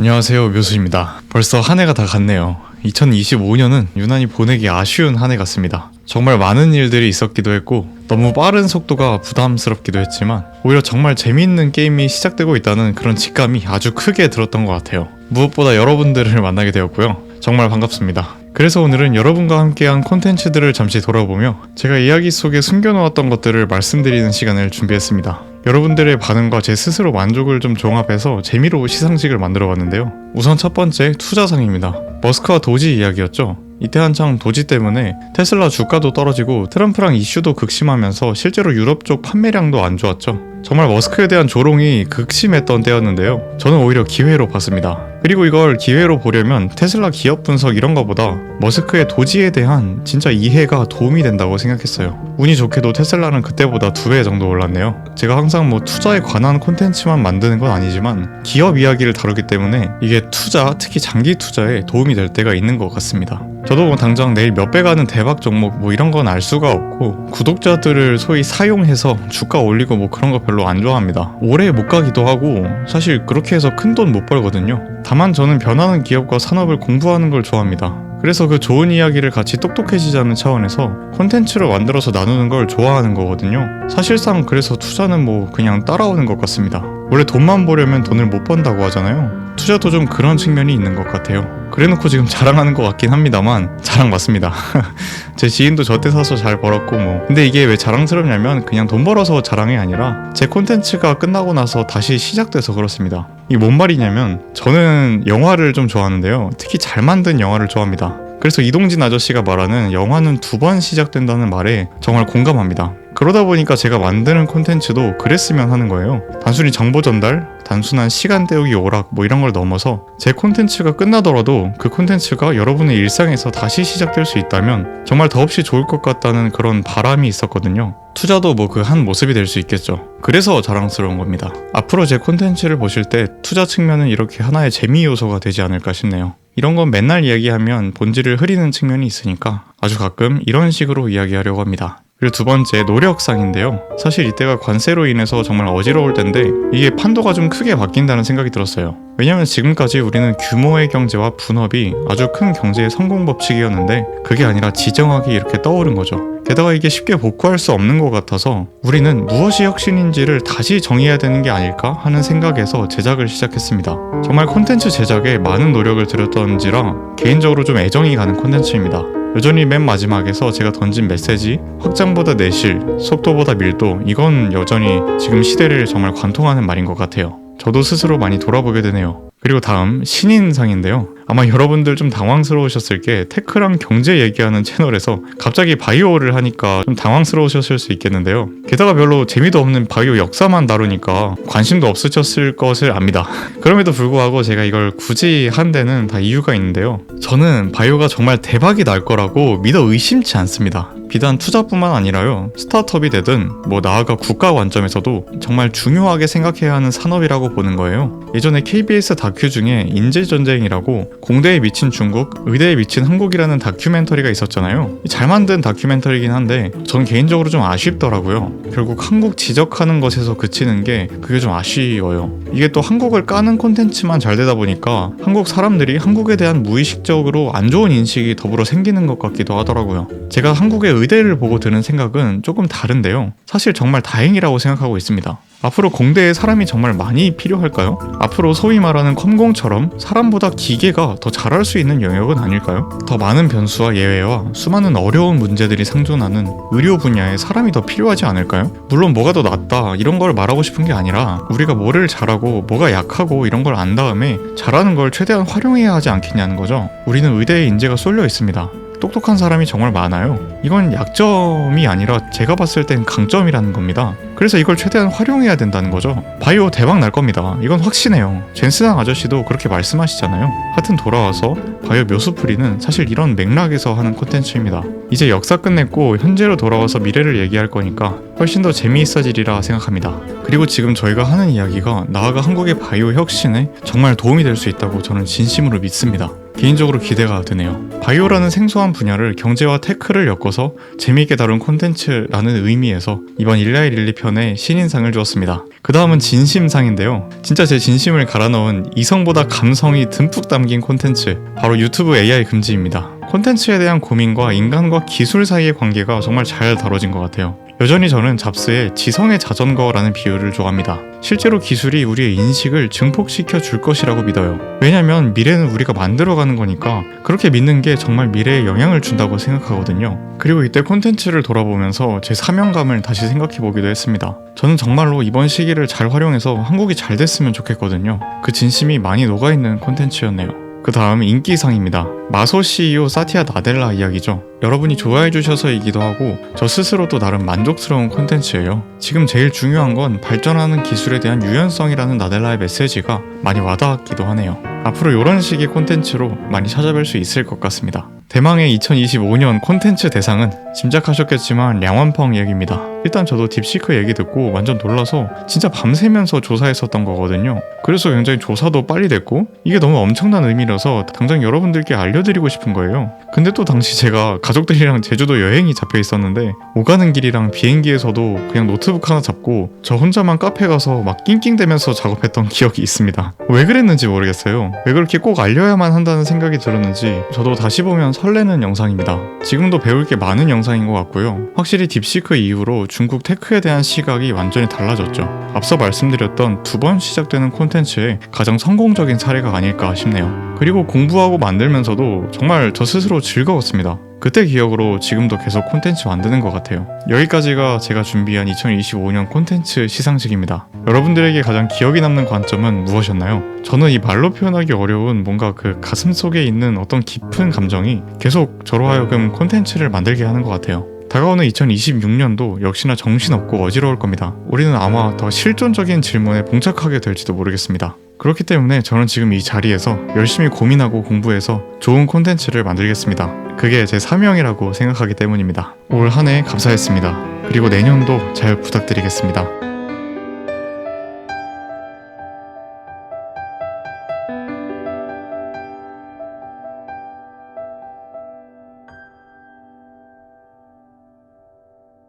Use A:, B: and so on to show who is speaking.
A: 안녕하세요 묘수입니다. 벌써 한 해가 다 갔네요. 2025년은 유난히 보내기 아쉬운 한 해 같습니다. 정말 많은 일들이 있었기도 했고 너무 빠른 속도가 부담스럽기도 했지만 오히려 정말 재미있는 게임이 시작되고 있다는 그런 직감이 아주 크게 들었던 것 같아요. 무엇보다 여러분들을 만나게 되었고요. 정말 반갑습니다. 그래서 오늘은 여러분과 함께한 콘텐츠들을 잠시 돌아보며 제가 이야기 속에 숨겨놓았던 것들을 말씀드리는 시간을 준비했습니다. 여러분들의 반응과 제 스스로 만족을 좀 종합해서 재미로 시상식을 만들어 봤는데요. 우선 첫 번째 투자상입니다. 머스크와 도지 이야기였죠. 이때 한창 도지 때문에 테슬라 주가도 떨어지고 트럼프랑 이슈도 극심하면서 실제로 유럽 쪽 판매량도 안 좋았죠. 정말 머스크에 대한 조롱이 극심했던 때였는데요. 저는 오히려 기회로 봤습니다. 그리고 이걸 기회로 보려면 테슬라 기업 분석 이런 거보다 머스크의 도지에 대한 진짜 이해가 도움이 된다고 생각했어요. 운이 좋게도 테슬라는 그때보다 두 배 정도 올랐네요. 제가 항상 뭐 투자에 관한 콘텐츠만 만드는 건 아니지만 기업 이야기를 다루기 때문에 이게 투자, 특히 장기 투자에 도움이 될 때가 있는 것 같습니다. 저도 뭐 당장 내일 몇 배 가는 대박 종목 뭐 이런 건 알 수가 없고 구독자들을 소위 사용해서 주가 올리고 뭐 그런 거 별로 안 좋아합니다. 오래 못 가기도 하고 사실 그렇게 해서 큰 돈 못 벌거든요. 다만 저는 변하는 기업과 산업을 공부하는 걸 좋아합니다. 그래서 그 좋은 이야기를 같이 똑똑해지자는 차원에서 콘텐츠로 만들어서 나누는 걸 좋아하는 거거든요. 사실상 그래서 투자는 뭐 그냥 따라오는 것 같습니다. 원래 돈만 보려면 돈을 못 번다고 하잖아요. 투자도 좀 그런 측면이 있는 것 같아요. 그래놓고 지금 자랑하는 것 같긴 합니다만 자랑 맞습니다. 제 지인도 저때 사서 잘 벌었고 뭐. 근데 이게 왜 자랑스럽냐면 그냥 돈 벌어서 자랑이 아니라 제 콘텐츠가 끝나고 나서 다시 시작돼서 그렇습니다. 이게 뭔 말이냐면 저는 영화를 좀 좋아하는데요. 특히 잘 만든 영화를 좋아합니다. 그래서 이동진 아저씨가 말하는 영화는 두 번 시작된다는 말에 정말 공감합니다. 그러다 보니까 제가 만드는 콘텐츠도 그랬으면 하는 거예요. 단순히 정보 전달, 단순한 시간 때우기 오락 뭐 이런 걸 넘어서 제 콘텐츠가 끝나더라도 그 콘텐츠가 여러분의 일상에서 다시 시작될 수 있다면 정말 더없이 좋을 것 같다는 그런 바람이 있었거든요. 투자도 뭐 그 한 모습이 될 수 있겠죠. 그래서 자랑스러운 겁니다. 앞으로 제 콘텐츠를 보실 때 투자 측면은 이렇게 하나의 재미 요소가 되지 않을까 싶네요. 이런 건 맨날 이야기하면 본질을 흐리는 측면이 있으니까 아주 가끔 이런 식으로 이야기하려고 합니다. 그리고 두 번째 노력상인데요. 사실 이때가 관세로 인해서 정말 어지러울 텐데 이게 판도가 좀 크게 바뀐다는 생각이 들었어요. 왜냐면 지금까지 우리는 규모의 경제와 분업이 아주 큰 경제의 성공 법칙이었는데 그게 아니라 지정하게 이렇게 떠오른 거죠. 게다가 이게 쉽게 복구할 수 없는 것 같아서 우리는 무엇이 혁신인지를 다시 정의해야 되는 게 아닐까 하는 생각에서 제작을 시작했습니다. 정말 콘텐츠 제작에 많은 노력을 들였던지라 개인적으로 좀 애정이 가는 콘텐츠입니다. 여전히 맨 마지막에서 제가 던진 메시지 확장보다 내실, 속도보다 밀도 이건 여전히 지금 시대를 정말 관통하는 말인 것 같아요. 저도 스스로 많이 돌아보게 되네요. 그리고 다음 신인상인데요. 아마 여러분들 좀 당황스러우셨을 게 테크랑 경제 얘기하는 채널에서 갑자기 바이오를 하니까 좀 당황스러우셨을 수 있겠는데요. 게다가 별로 재미도 없는 바이오 역사만 다루니까 관심도 없으셨을 것을 압니다. 그럼에도 불구하고 제가 이걸 굳이 한 데는 다 이유가 있는데요. 저는 바이오가 정말 대박이 날 거라고 믿어 의심치 않습니다. 비단 투자뿐만 아니라요. 스타트업이 되든 뭐 나아가 국가 관점에서도 정말 중요하게 생각해야 하는 산업이라고 보는 거예요. 예전에 KBS 다큐 중에 인재전쟁이라고 공대에 미친 중국, 의대에 미친 한국이라는 다큐멘터리가 있었잖아요. 잘 만든 다큐멘터리긴 한데 전 개인적으로 좀 아쉽더라고요. 결국 한국 지적하는 것에서 그치는 게 그게 좀 아쉬워요. 이게 또 한국을 까는 콘텐츠만 잘 되다 보니까 한국 사람들이 한국에 대한 무의식적으로 안 좋은 인식이 더불어 생기는 것 같기도 하더라고요. 제가 한국의 의대를 보고 드는 생각은 조금 다른데요. 사실 정말 다행이라고 생각하고 있습니다. 앞으로 공대에 사람이 정말 많이 필요할까요? 앞으로 소위 말하는 컴공처럼 사람보다 기계가 더 잘할 수 있는 영역은 아닐까요? 더 많은 변수와 예외와 수많은 어려운 문제들이 상존하는 의료 분야에 사람이 더 필요하지 않을까요? 물론 뭐가 더 낫다 이런 걸 말하고 싶은 게 아니라 우리가 뭐를 잘하고 뭐가 약하고 이런 걸 안 다음에 잘하는 걸 최대한 활용해야 하지 않겠냐는 거죠. 우리는 의대에 인재가 쏠려 있습니다. 똑똑한 사람이 정말 많아요. 이건 약점이 아니라 제가 봤을 땐 강점이라는 겁니다. 그래서 이걸 최대한 활용해야 된다는 거죠. 바이오 대박 날 겁니다. 이건 확신해요. 젠스당 아저씨도 그렇게 말씀하시잖아요. 하여튼 돌아와서 바이오 묘수풀이는 사실 이런 맥락에서 하는 콘텐츠입니다. 이제 역사 끝냈고 현재로 돌아와서 미래를 얘기할 거니까 훨씬 더 재미있어지리라 생각합니다. 그리고 지금 저희가 하는 이야기가 나아가 한국의 바이오 혁신에 정말 도움이 될 수 있다고 저는 진심으로 믿습니다. 개인적으로 기대가 되네요. 바이오라는 생소한 분야를 경제와 테크를 엮어서 재미있게 다룬 콘텐츠라는 의미에서 이번 일라이 릴리 편에 신인상을 주었습니다. 그 다음은 진심상인데요. 진짜 제 진심을 갈아 넣은 이성보다 감성이 듬뿍 담긴 콘텐츠 바로 유튜브 AI 금지입니다. 콘텐츠에 대한 고민과 인간과 기술 사이의 관계가 정말 잘 다뤄진 것 같아요. 여전히 저는 잡스의 지성의 자전거라는 비유를 좋아합니다. 실제로 기술이 우리의 인식을 증폭시켜 줄 것이라고 믿어요. 왜냐면 미래는 우리가 만들어가는 거니까 그렇게 믿는 게 정말 미래에 영향을 준다고 생각하거든요. 그리고 이때 콘텐츠를 돌아보면서 제 사명감을 다시 생각해 보기도 했습니다. 저는 정말로 이번 시기를 잘 활용해서 한국이 잘 됐으면 좋겠거든요. 그 진심이 많이 녹아있는 콘텐츠였네요. 그 다음 인기상입니다. 마소 CEO 사티아 나델라 이야기죠. 여러분이 좋아해 주셔서이기도 하고 저 스스로도 나름 만족스러운 콘텐츠예요. 지금 제일 중요한 건 발전하는 기술에 대한 유연성이라는 나델라의 메시지가 많이 와닿았기도 하네요. 앞으로 이런 식의 콘텐츠로 많이 찾아뵐 수 있을 것 같습니다. 대망의 2025년 콘텐츠 대상은 짐작하셨겠지만 량원펑 얘기입니다. 일단 저도 딥시크 얘기 듣고 완전 놀라서 진짜 밤새면서 조사했었던 거거든요. 그래서 굉장히 조사도 빨리 됐고 이게 너무 엄청난 의미라서 당장 여러분들께 알려드리고 싶은 거예요. 근데 또 당시 제가 가족들이랑 제주도 여행이 잡혀 있었는데 오가는 길이랑 비행기에서도 그냥 노트북 하나 잡고 저 혼자만 카페 가서 막 낑낑대면서 작업했던 기억이 있습니다. 왜 그랬는지 모르겠어요. 왜 그렇게 꼭 알려야만 한다는 생각이 들었는지 저도 다시 보면 설레는 영상입니다. 지금도 배울 게 많은 영상인 것 같고요. 확실히 딥시크 이후로 중국 테크에 대한 시각이 완전히 달라졌죠. 앞서 말씀드렸던 두 번 시작되는 콘텐츠의 가장 성공적인 사례가 아닐까 싶네요. 그리고 공부하고 만들면서도 정말 저 스스로 즐거웠습니다. 그때 기억으로 지금도 계속 콘텐츠 만드는 것 같아요. 여기까지가 제가 준비한 2025년 콘텐츠 시상식입니다. 여러분들에게 가장 기억이 남는 관점은 무엇이었나요? 저는 이 말로 표현하기 어려운 뭔가 그 가슴 속에 있는 어떤 깊은 감정이 계속 저로 하여금 콘텐츠를 만들게 하는 것 같아요. 다가오는 2026년도 역시나 정신없고 어지러울 겁니다. 우리는 아마 더 실존적인 질문에 봉착하게 될지도 모르겠습니다. 그렇기 때문에 저는 지금 이 자리에서 열심히 고민하고 공부해서 좋은 콘텐츠를 만들겠습니다. 그게 제 사명이라고 생각하기 때문입니다. 올 한 해 감사했습니다. 그리고 내년도 잘 부탁드리겠습니다.